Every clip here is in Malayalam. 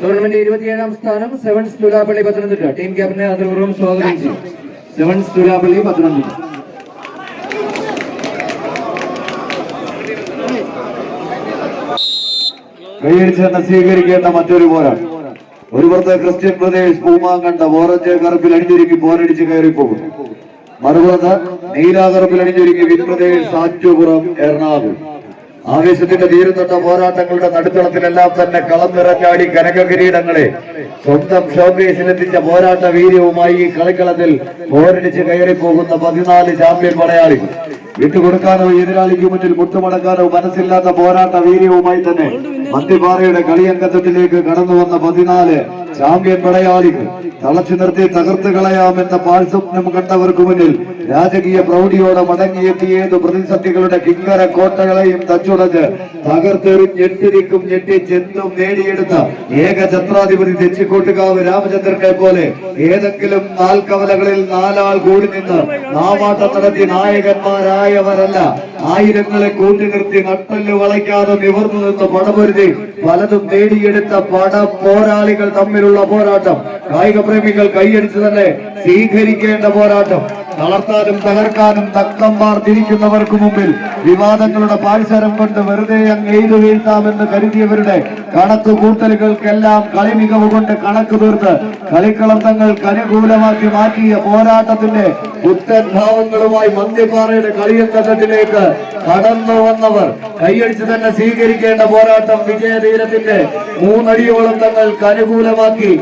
ടൂർണമെന്റ് ഇരുപത്തിയേഴാം സ്ഥാനം സെവൻസ് തുലാപ്പള്ളി പത്തനംതിട്ട ടീം ക്യാപ്റ്റനെ അതിർപൂർവം സ്വാഗതം ചെയ്യും. സെവൻസ് തുലാപ്പള്ളി പത്തനംതിട്ട കൈയടിച്ച് സ്വീകരിക്കേണ്ട മറ്റൊരു പോരാട്ടം. ഒരു പുറത്ത് ക്രിസ്ത്യൻ പ്രദേശ് പൂമാങ്കണ്ട ഓറഞ്ച് കറുപ്പിൽ അണിഞ്ഞിരിക്കും പോരടിച്ച് കയറി പോകുന്നു മറുപുറത്ത് നീലാകറുപ്പിൽ അണിഞ്ഞിരിക്കും വിൻപ്രദേശ് സാറ്റുപുറം എറണാകുളം. ആവേശത്തിന്റെ തീരുന്നട്ട പോരാട്ടങ്ങളുടെ നടുത്തളത്തിലെല്ലാം തന്നെ കളം നിറഞ്ഞാടി കനക കിരീടങ്ങളെ. സ്വന്തം ഷോക്കേസിലെത്തിച്ച പോരാട്ട വീര്യവുമായി ഈ കളിക്കളത്തിൽ പോരടിച്ച് കയറി പോകുന്ന പതിനാല് ചാമ്പ്യൻ പടയാളികൾ വിട്ടുകൊടുക്കാനോ എതിരാളിക്ക് മുന്നിൽ മുട്ടുമടക്കാനോ മനസ്സില്ലാത്ത പോരാട്ട വീര്യവുമായി തന്നെ മന്തിപ്പാറയുടെ കളിയങ്കത്തിലേക്ക് കടന്നു വന്ന പതിനാല് ചാമ്പ്യൻ പടയാളികൾ തളച്ചു നിർത്തി തകർത്ത് കളയാമെന്ന പാഴ്സ്വപ്നം കണ്ടവർക്ക് മുന്നിൽ രാജകീയ പ്രൗഢിയോടെ മടങ്ങിയെത്തി ഏത് പ്രതിസന്ധികളുടെ കിങ്കര കോട്ടകളെയും തച്ചുടച്ച് ഞെട്ടി ഞെട്ടിച്ചെന്തും നേടിയെടുത്ത ഏക ഛത്രാധിപതി തെച്ചിക്കോട്ടുകാവ് രാമചന്ദ്രനെ പോലെ ഏതെങ്കിലും നാൽക്കവലകളിൽ നാലാൾ കൂടി നിന്ന് നാമാട്ടം നടത്തി നായകന്മാരായവരല്ല. ആയിരങ്ങളെ കൂട്ടി നിർത്തി നട്ടൽ വളയ്ക്കാതെ നിവർന്നു നിന്ന് പടപൊരുതി പലതും നേടിയെടുത്ത പട പോരാളികൾ തമ്മിലുള്ള പോരാട്ടം. കായിക പ്രേമികൾ കൈയടിച്ച് തന്നെ സ്വീകരിക്കേണ്ട പോരാട്ടം. തളർത്താനും തകർക്കാനും തക്കം തിരിക്കുന്നവർക്ക് മുമ്പിൽ വിവാദങ്ങളുടെ പാൽസരം കൊണ്ട് വെറുതെ അങ്ങ് എയ്തു വീഴ്ത്താമെന്ന് കരുതിയവരുടെ കണക്ക് കൂട്ടലുകൾക്കെല്ലാം കളി മികവ് കൊണ്ട് കണക്ക് തീർത്ത് കളിക്കളം തങ്ങൾക്ക് അനുകൂലമാക്കി മാറ്റിയ പോരാട്ടത്തിന്റെ ഉത്തരഭാവങ്ങളുമായി മന്ത്യപ്പാറയുടെ കളിയങ്കത്തിലേക്ക് കടന്നു വന്നവർ കൈയടിച്ച് തന്നെ സ്വീകരിക്കേണ്ട പോരാട്ടം വിജയതീരത്തിന്റെ മൂന്നടിയോളം തങ്ങൾക്ക് അനുകൂലമാക്കി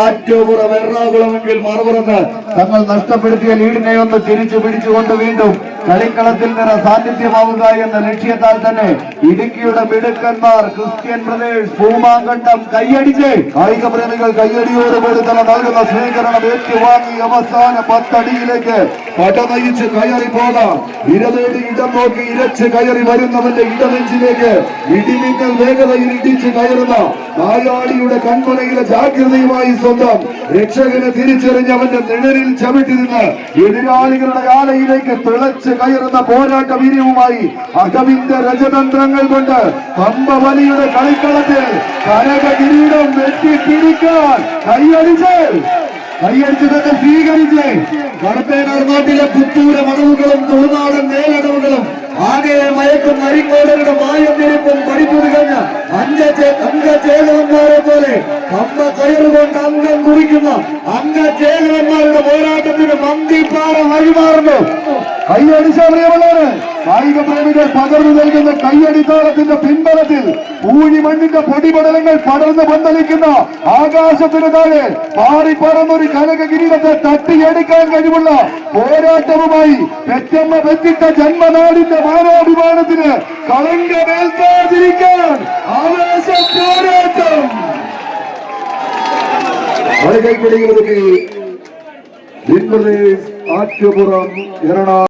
ആറ്റോപുറം എറണാകുളമെങ്കിൽ മറുപുറത്ത് തങ്ങൾ നഷ്ടപ്പെടുത്തിയ ലീഡിനെ ഒന്ന് തിരിച്ചു പിടിച്ചുകൊണ്ട് വീണ്ടും കളിക്കളത്തിൽ നിന്ന് സാന്നിധ്യമാവുക എന്ന ലക്ഷ്യത്താൽ തന്നെ ഇടുക്കിയുടെ മിടുക്കന്മാർ ക്രിസ്ത്യൻ ബ്രദേഴ്സ് ഭൂമാങ്കണ്ടം കൈയടിച്ച് കായിക പ്രേമികൾ കയ്യടിയോടുകൂടി തന്നെ നൽകുന്ന സ്വീകരണം ഏറ്റുവാങ്ങി അവസാന പത്തടിയിലേക്ക് പടതയിച്ച് കയറി പോകാം. ഇരവേടി ഇടം നോക്കി ഇരച്ച് കയറി വരുന്നവന്റെ ഇടനെഞ്ചിലേക്ക് ഇടിമിന്നൽ വേഗതയിൽ ഇടിച്ച് കയറുന്ന നായാളിയുടെ കൺമുനയിലെ ജാഗ്രതയുമായി സ്വന്തം രക്ഷകനെ തിരിച്ചറിഞ്ഞവന്റെ നിഴലിൽ ചവിട്ടി നിന്ന് എതിരാളികളുടെ ആലയിലേക്ക് തിളച്ച് കയറുന്ന പോരാട്ട വീര്യവുമായി അകവിന്റെ രജതന്ത്രങ്ങൾ കൊണ്ട് കമ്പവലിയുടെ കളിക്കളത്തിൽ കനക കിരീടം വെട്ടിപ്പിടിക്കാൻ കൈയടിച്ച്. കൈയടിച്ചതൊക്കെ സ്വീകരിച്ച്. വടത്തേനാട് നാട്ടിലെ പുത്തൂര മറവുകളും തൊഴുനാടൻ നേലടവുകളും ആകെ മയക്കും അരിക്കോടരുടെ മായം പഠിപ്പുറി കഴിഞ്ഞ അഞ്ച അംഗചേകവന്മാരെ പോലെ കമ്പ കയറുകൊണ്ട് അംഗം കുറിക്കുന്ന അംഗചേകവന്മാരുടെ പോരാട്ടത്തിന് മന്തിപ്പാറ വഴിമാറുന്നു കൈയടിച്ച പ്രിയമുള്ളവര് കായിക പ്രേമികൾ പകർന്നു നൽകുന്ന കൈയടിത്താളത്തിന്റെ പിൻബലത്തിൽ പൂഴി മണ്ണിന്റെ പൊടിപടലങ്ങൾ പടർന്ന് പന്തലിക്കുന്ന ആകാശത്തിന് താഴെ പാറിപ്പറന്നൊരു കനക കിരീടത്തെ തട്ടിയെടുക്കാൻ കഴിവുള്ള പോരാട്ടവുമായി പെറ്റമ്മ പെറ്റിട്ട ജന്മനാടിന്റെ മാനാഭിമാനത്തിന് കളങ്കമേൽക്കാതിരിക്കാൻ ആവേശ പോരാട്ടം. കൈപ്പിടികളൊക്കെ ആറ്റുപുറം എറണാകുളം